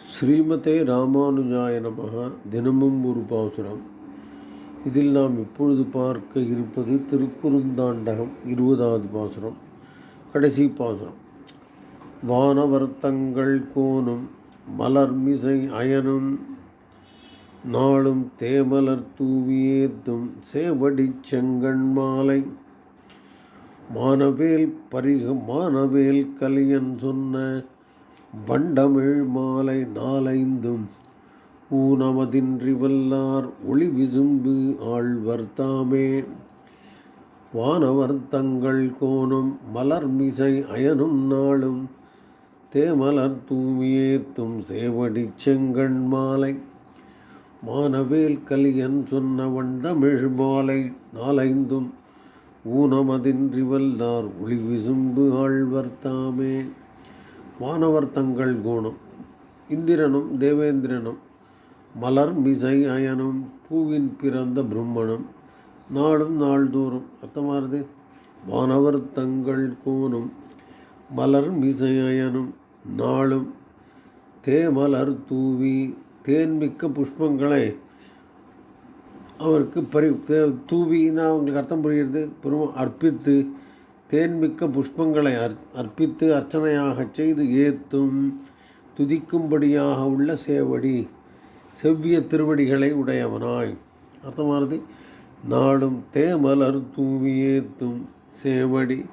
ஸ்ரீமதே ராமானுஜாய நமக தினமும் ஒரு பாசுரம். இதில் நாம் இப்பொழுது பார்க்க இருப்பது திருக்குறுந்தாண்டகம் இருபதாவது பாசுரம். கடைசி பாசுரம். வானவர்த்தங்கள் கோணும் மலர்மிசை அயனும் நாளும் தேமலர் தூவியேத்தும் சேவடிச் செங்கண் மாலை. மானவேல் பரிக மானவேல் கலியன் சொன்ன வண்டமிழ் மாலை நாலைந்தும் ஊனமதின்றி வல்லார் ஒளி விசும்பு ஆழ்வர் தாமே. வானவர் தங்கள் கோணும் மலர்மிசை அயனும் நாளும் தேமலர் தூவியேத்தும் சேவடி செங்கண் மாலை. மானவேல் கலியன் சொன்ன வண்டமிழ் மாலை நாலைந்தும் ஊனமதின்றி வல்லார் ஒளி விசும்பு ஆழ்வர் தாமே. வானவர் தங்கள் கோணம். இந்திரனும் தேவேந்திரனும் மலர் மிசை அயனும் பூவின் பிறந்த பிரம்மணம் நாளும் நாள்தோறும் அர்த்தமானது வானவர் தங்கள் கோணும் மலர் மிசை அயனும் நாளும் தேமலர் தூவி தேன்மிக்க புஷ்பங்களை அவருக்கு பரி தே தூவினா அவங்களுக்கு அர்த்தம் புரிகிறது பெரும் அர்ப்பித்து தேன்மிக்க புஷ்பங்களை அர் அர்ப்பித்து அர்ச்சனையாகச் செய்து ஏத்தும் துதிக்கும்படியாக உள்ள சேவடி செவ்விய திருவடிகளை உடையவனாய். அர்த்தமானது? நாடும் தேமலர் தூவி ஏத்தும் சேவடி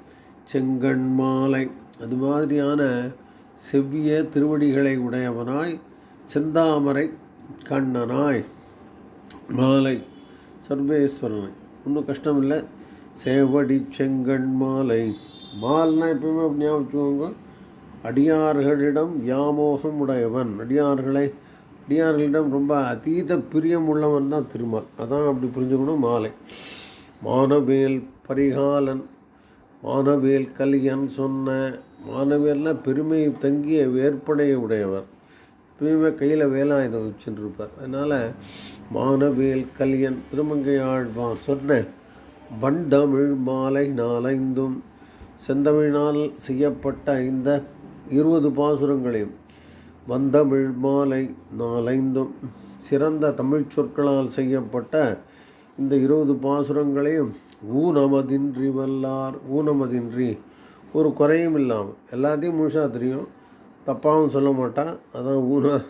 செங்கண் மாலை. அது மாதிரியான செவ்விய திருவடிகளை உடையவனாய் செந்தாமரை கண்ணனாய். மாலை. சர்வேஸ்வரனை. ஒன்றும் கஷ்டம் இல்லை சேவடி செங்கண் மாலை. மாலைனா எப்பவுமே அப்படி ஞாபகம் வச்சுக்கோங்க. அடியார்களிடம் வியாமோகம் உடையவன். அடியார்களை அடியார்களிடம் ரொம்ப அதீத பிரியம் உள்ளவன் தான் திருமால். அதான் அப்படி புரிஞ்சுக்கணும் மாலை. மானவேல் பரிகாலன் மானவேல் கலியன் சொன்ன மாணவியெல்லாம் பெருமை தங்கிய வேற்படையை உடையவர். எப்பயுமே கையில் வேலாயுதம் வச்சுட்டு இருப்பார். அதனால் மானவேல் கலியன் திருமங்கையாழ்வான் சொன்ன வண்டமிழ் மாலை நாலைந்தும் செந்தமிழினால் செய்யப்பட்ட இந்த இருபது பாசுரங்களையும் வந்தமிழ் மாலை நாலைந்தும் சிறந்த தமிழ் சொற்களால் செய்யப்பட்ட இந்த இருபது பாசுரங்களையும் ஊனமதின்றி வல்லார் ஊனமதின்றி ஒரு குறையும் இல்லாமல் எல்லாத்தையும் முழுசாக தெரியும். தப்பாகவும் சொல்ல மாட்டான். அதான் ஊன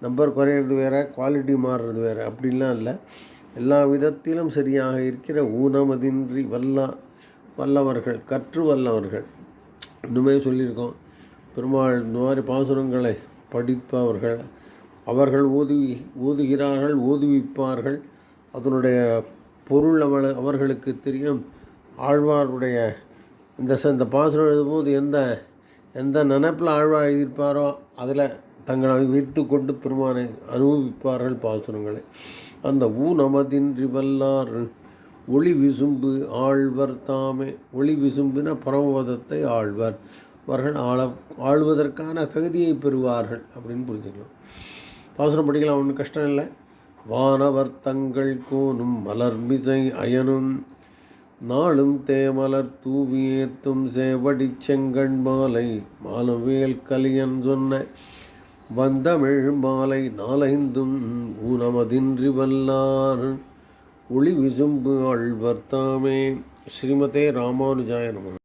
நம்பர் குறையிறது வேறு குவாலிட்டி மாறுறது வேறு. அப்படிலாம் இல்லை. எல்லா விதத்திலும் சரியாக இருக்கிற ஊனமதின்றி வல்லா வல்லவர்கள் கற்று வல்லவர்கள். இன்னுமே சொல்லியிருக்கோம். பெருமாள் இந்த மாதிரி பாசுரங்களை படிப்பவர்கள் அவர்கள் ஓது ஓதுகிறார்கள் ஊதுவிப்பார்கள் அதனுடைய பொருள் அவள் அவர்களுக்கு தெரியும். ஆழ்வாருடைய இந்த இந்த பாசுரம் எழுதும்போது எந்த எந்த நினைப்பில் ஆழ்வார் எழுதியிருப்பாரோ அதில் தங்களை வைத்து கொண்டு பெருமானை அனுபவிப்பார்கள் பாசுரங்களை. அந்த ஊனமதின்றி வல்லார் ஒளி விசும்பு ஆழ்வர் தாமே. ஒளி விசும்புன பரமபதத்தை ஆழ்வர். அவர்கள் ஆள ஆழ்வதற்கான தகுதியை பெறுவார்கள் அப்படின்னு புரிஞ்சுக்கலாம் பாசுரம் படிக்கலாம் ஒன்றும் கஷ்டம் இல்லை. வானவர் தங்கள் கோனும் மலர்மிசை அயனும் நாளும் தேமலர் தூவியேத்தும் சேவடி செங்கண் மாலை மாலவேல் கலியன் சொன்ன வந்தமிழ் மாலை நாலைந்தும் ஊனமதின்றி வல்லார். ஒளி விசும்பு ஆழ்வர் ஸ்ரீமதே ராமானுஜாய நம.